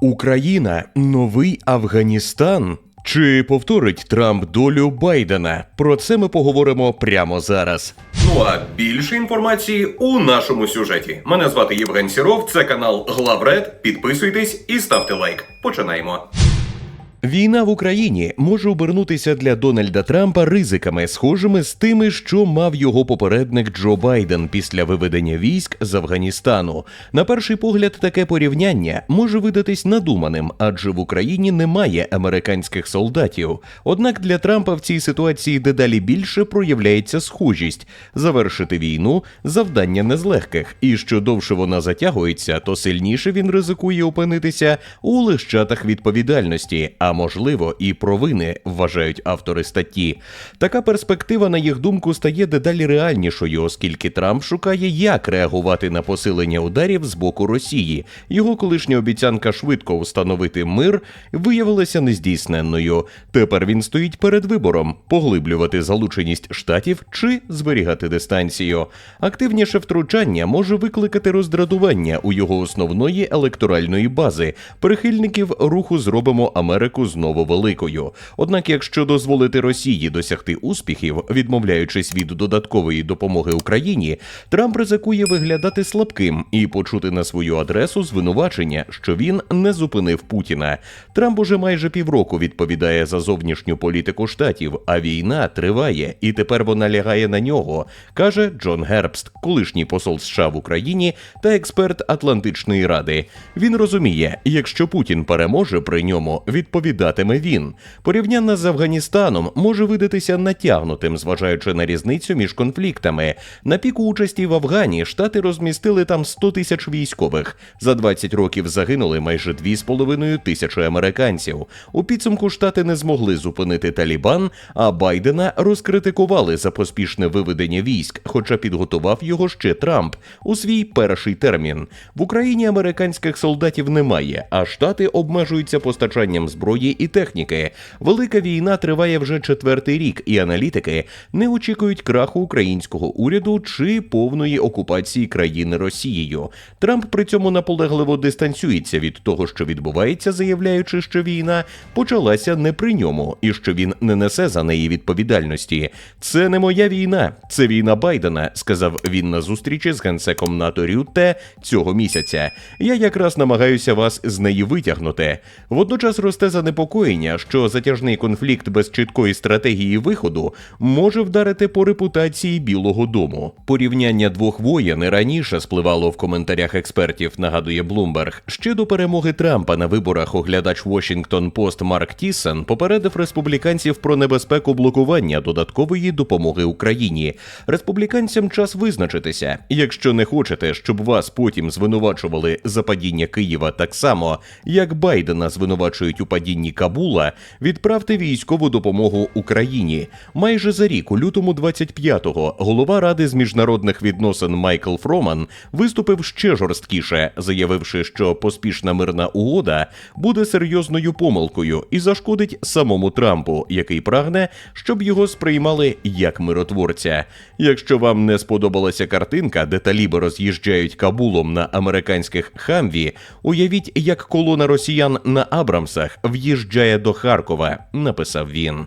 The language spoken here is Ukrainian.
Україна новий Афганістан. Чи повторить Трамп долю Байдена? Про це ми поговоримо прямо зараз. Ну а більше інформації у нашому сюжеті. Мене звати Євген Сіров, це канал Главред. Підписуйтесь і ставте лайк. Починаємо. Війна в Україні може обернутися для Дональда Трампа ризиками, схожими з тими, що мав його попередник Джо Байден після виведення військ з Афганістану. На перший погляд, таке порівняння може видатись надуманим, адже в Україні немає американських солдатів. Однак для Трампа в цій ситуації дедалі більше проявляється схожість завершити війну завдання не з легких, і що довше вона затягується, то сильніше він ризикує опинитися у лищатах відповідальності, а можливо і провини, вважають автори статті. Така перспектива, на їх думку, стає дедалі реальнішою, оскільки Трамп шукає, як реагувати на посилення ударів з боку Росії. Його колишня обіцянка швидко встановити мир виявилася нездійсненною. Тепер він стоїть перед вибором поглиблювати залученість штатів чи зберігати дистанцію. Активніше втручання може викликати роздратування у його основної електоральної бази прихильників руху зробимо Америку знову великою. Однак, якщо дозволити Росії досягти успіхів, відмовляючись від додаткової допомоги Україні, Трамп ризикує виглядати слабким і почути на свою адресу звинувачення, що він не зупинив Путіна. Трамп уже майже півроку відповідає за зовнішню політику штатів, а війна триває, і тепер вона лягає на нього, каже Джон Гербст, колишній посол США в Україні та експерт Атлантичної ради. Він розуміє, якщо Путін переможе при ньому, відповідатиме він. Порівняння з Афганістаном може видатися натягнутим, зважаючи на різницю між конфліктами. На піку участі в Афгані штати розмістили там 100 тисяч військових. За 20 років загинули майже 2,5 тисячі американців. У підсумку штати не змогли зупинити Талібан, а Байдена розкритикували за поспішне виведення військ, хоча підготував його ще Трамп у свій перший термін. В Україні американських солдатів немає, а штати обмежуються постачанням зброї і техніки. Велика війна триває вже четвертий рік, і аналітики не очікують краху українського уряду чи повної окупації країни Росією. Трамп при цьому наполегливо дистанціюється від того, що відбувається, заявляючи, що війна почалася не при ньому і що він не несе за неї відповідальності. Це не моя війна, це війна Байдена, сказав він на зустрічі з генсеком НАТО Рютте цього місяця. Я якраз намагаюся вас з неї витягнути. Водночас росте занепокоєння, що затяжний конфлікт без чіткої стратегії виходу може вдарити по репутації Білого Дому. Порівняння двох воєн раніше спливало в коментарях експертів, нагадує Блумберг. Ще до перемоги Трампа на виборах оглядач Washington Post Марк Тіссен попередив республіканців про небезпеку блокування додаткової допомоги Україні. Республіканцям час визначитися. Якщо не хочете, щоб вас потім звинувачували за падіння Києва так само, як Байдена звинувачують у падінні Кабула, відправте військову допомогу Україні. Майже за рік, у лютому 25-го, голова ради з міжнародних відносин Майкл Фроман виступив ще жорсткіше, заявивши, що поспішна мирна угода буде серйозною помилкою і зашкодить самому Трампу, який прагне, щоб його сприймали як миротворця. Якщо вам не сподобалася картинка, де таліби роз'їжджають Кабулом на американських хамві, уявіть, як колона росіян на Абрамсах в'їжджає до Харкова, написав він.